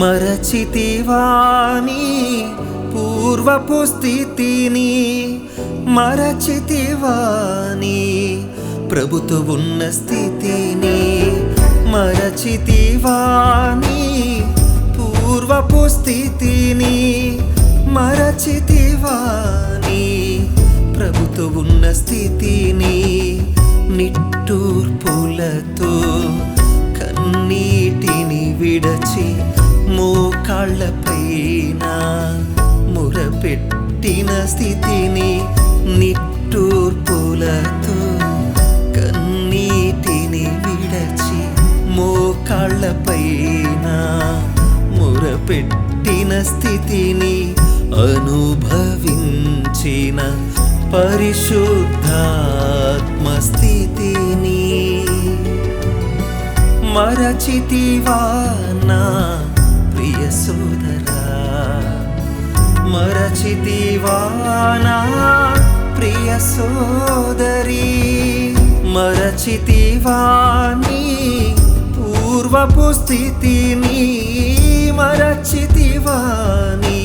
మరచితివాని పూర్వపు స్థితిని మరచితివాని ప్రభుతో ఉన్న స్థితిని? మరచితివాని పూర్వపు స్థితిని మరచితివాని ప్రభుతో ఉన్న స్థితిని? నిట్టూర్పులతో మోకాళ్ళపైన మురపెట్టిన స్థితిని నిట్టూర్పులతో కన్నీటిని విడచి మోకాళ్ళపైన మురపెట్టిన స్థితిని అనుభవించిన పరిశుద్ధాత్మ స్థితిని మరచితివా నా సోదరా మరచితివానా ప్రియ సోదరి మరచితివాని పూర్వపు స్థితిని మరచితివాని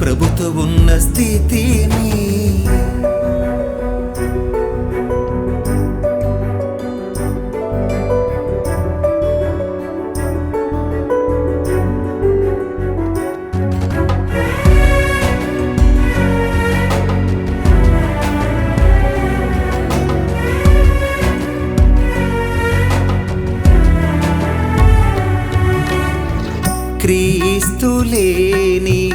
ప్రభుత్వ ఉన్న స్థితిని క్రీస్తులేని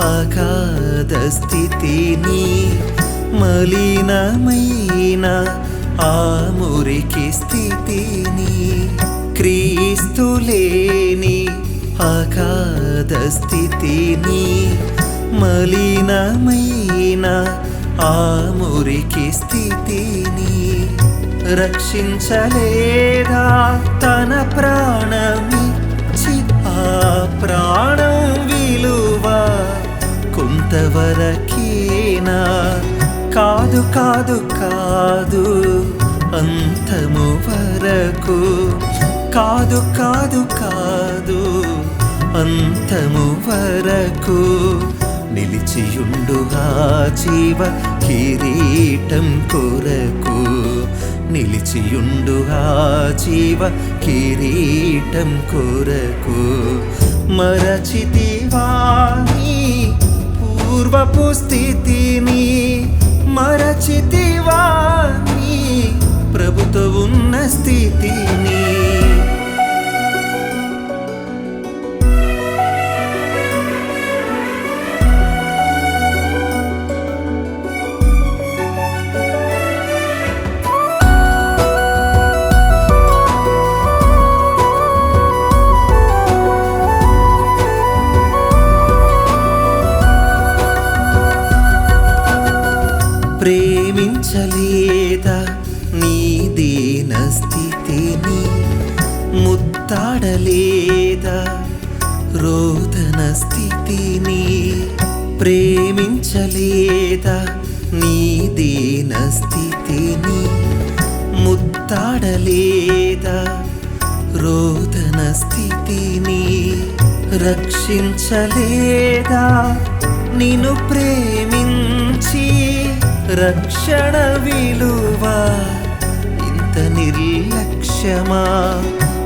అగాధ స్థితిని మలినమైన ఆ మురికి స్థితిని. క్రీస్తులేని అగాధ స్థితిని మలినమైన ఆ మురికి స్థితిని. రక్షించలేదా తన ప్రాణమిచ్చి ప్రాణం విలువ కొంతవరకేనా? కాదు కాదు కాదు అంతము వరకు. కాదు కాదు కాదు అంతము వరకు. నిలిచియుండు ఆ జీవ కిరీటం కొరకు. నిలిచియుండు ఆ జీవ కిరీటం కొరకు మరచితివాని పూర్వపు స్థితిని? మరచితివాని ప్రభుతో ఉన్న స్థితిని? ప్రేమించలేదా నీ దీన స్థితిని? ముత్తాడలేదా రోదన స్థితిని? ప్రేమించలేదా నీ దీన స్థితిని? ముత్తాడలేదా రోదన స్థితిని? రక్షించలేదా? నిన్ను ప్రేమించ రక్షణ విలువ. ఇంత నిర్లక్ష్యమా?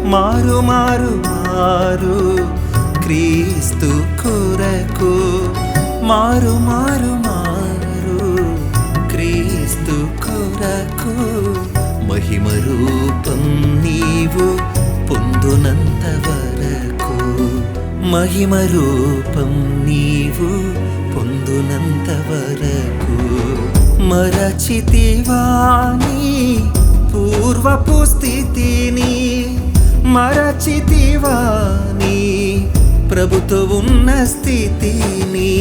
మారు మారు మారు. క్రీస్తు కొరకు మారు మారు మారు. క్రీస్తు కొరకు మహిమ రూపం నీవు పొందునంత వరకు. మహిమ రూపం నీవు పొందునంత వరకు. మరచితివాని పూర్వపు స్థితిని మరచితివాని ప్రభుతో ఉన్న స్థితిని